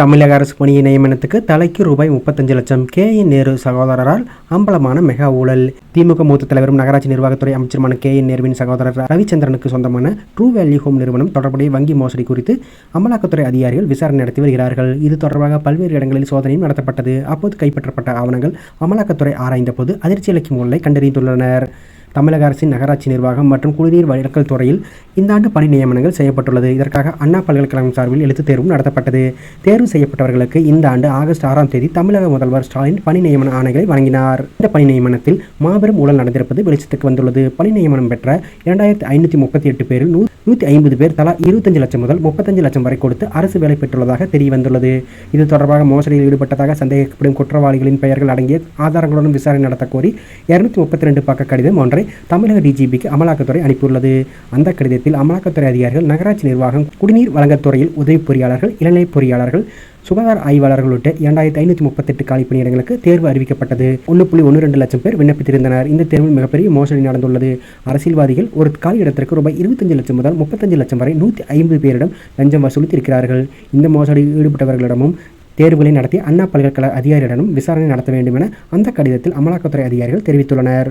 தமிழக அரசு பணியை நியமனத்துக்கு தலைக்கு ரூபாய் முப்பத்தஞ்சு லட்சம் கே. என் நேரு சகோதரரால் அம்பலமான மெகா ஊழல். திமுக மூத்த தலைவரும் நகராட்சி நிர்வாகத்துறை அமைச்சருமான கே. என் நேருவின் சகோதரர் ரவிச்சந்திரனுக்கு சொந்தமான ட்ரூ வேல்யூ ஹோம் நிறுவனம் தொடர்புடைய வங்கி மோசடி குறித்து அமலாக்கத்துறை அதிகாரிகள் விசாரணை நடத்தி வருகிறார்கள். இது தொடர்பாக பல்வேறு இடங்களில் சோதனையும் நடத்தப்பட்டது. அப்போது கைப்பற்றப்பட்ட ஆவணங்கள் அமலாக்கத்துறை ஆராய்ந்தபோது அதிர்ச்சி அளிக்கும் ஊழலை கண்டறிந்துள்ளனர். தமிழக அரசின் நகராட்சி நிர்வாகம் மற்றும் குடிநீர் வழக்கல் துறையில் இந்த ஆண்டு பணி நியமனங்கள் செய்யப்பட்டுள்ளது. இதற்காக அண்ணா பல்கலைக்கழகம் சார்பில் எழுத்துத் தேர்வும் நடத்தப்பட்டது. தேர்வு செய்யப்பட்டவர்களுக்கு இந்த ஆண்டு ஆகஸ்ட் ஆறாம் தேதி தமிழக முதல்வர் ஸ்டாலின் பணி நியமன ஆணைகளை வழங்கினார். இந்த பணி நியமனத்தில் மாபெரும் ஊழல் நடந்திருப்பது வெளிச்சத்துக்கு வந்துள்ளது. பணி நியமனம் பெற்ற இரண்டாயிரத்தி ஐநூற்றி முப்பத்தி எட்டு பேரில் நூ நூற்றி ஐம்பது பேர் தலா இருபத்தஞ்சு லட்சம் முதல் முப்பத்தஞ்சு லட்சம் வரை கொடுத்து அரசு வேலை பெற்றுள்ளதாக தெரிய வந்துள்ளது. இது தொடர்பாக மோசடியில் ஈடுபட்டதாக சந்தேகிக்கப்படும் குற்றவாளிகளின் பெயர்கள் அடங்கிய ஆதாரங்களுடன் விசாரணை நடத்தக்கோரி இரநூத்தி இருநூத்தி முப்பத்தி ரெண்டு பக்க கடிதம் ஒன்றை தமிழக டிஜிபிக்கு அமலாக்கத்துறை அனுப்பியுள்ளது. அந்த கடிதத்தில் அமலாக்கத்துறை அதிகாரிகள் நகராட்சி நிர்வாகம் குடிநீர் வழங்கல் துறையில் உதவி பொறியாளர்கள் இளநிலை பொறியாளர்கள் சுகாதார ஆய்வாளர்கள் உள்ளிட்ட இரண்டாயிரத்தி ஐநூற்றி முப்பத்தெட்டு காலி பணியிடங்களுக்கு தேர்வு அறிவிக்கப்பட்டது. ஒன்று புள்ளி ஒன்று ரெண்டு லட்சம் பேர் விண்ணப்பித்திருந்தனர். இந்த தேர்வில் மிகப்பெரிய மோசடி நடந்துள்ளது. அரசியல்வாதிகள் ஒரு காலி இடத்திற்கு ரூபாய் இருபத்தஞ்சு லட்சம் முதல் முப்பத்தஞ்சு லட்சம் வரை நூற்றி ஐம்பது பேரிடம் லஞ்சம் வசூலித்திருக்கிறார்கள். இந்த மோசடியில் ஈடுபட்டவர்களிடமும் தேர்வுகளை நடத்தி அண்ணா பல்கலைக்கழக அதிகாரிகளிடம் விசாரணை நடத்த வேண்டும் என அந்த கடிதத்தில் அமலாக்கத்துறை அதிகாரிகள் தெரிவித்துள்ளனர்.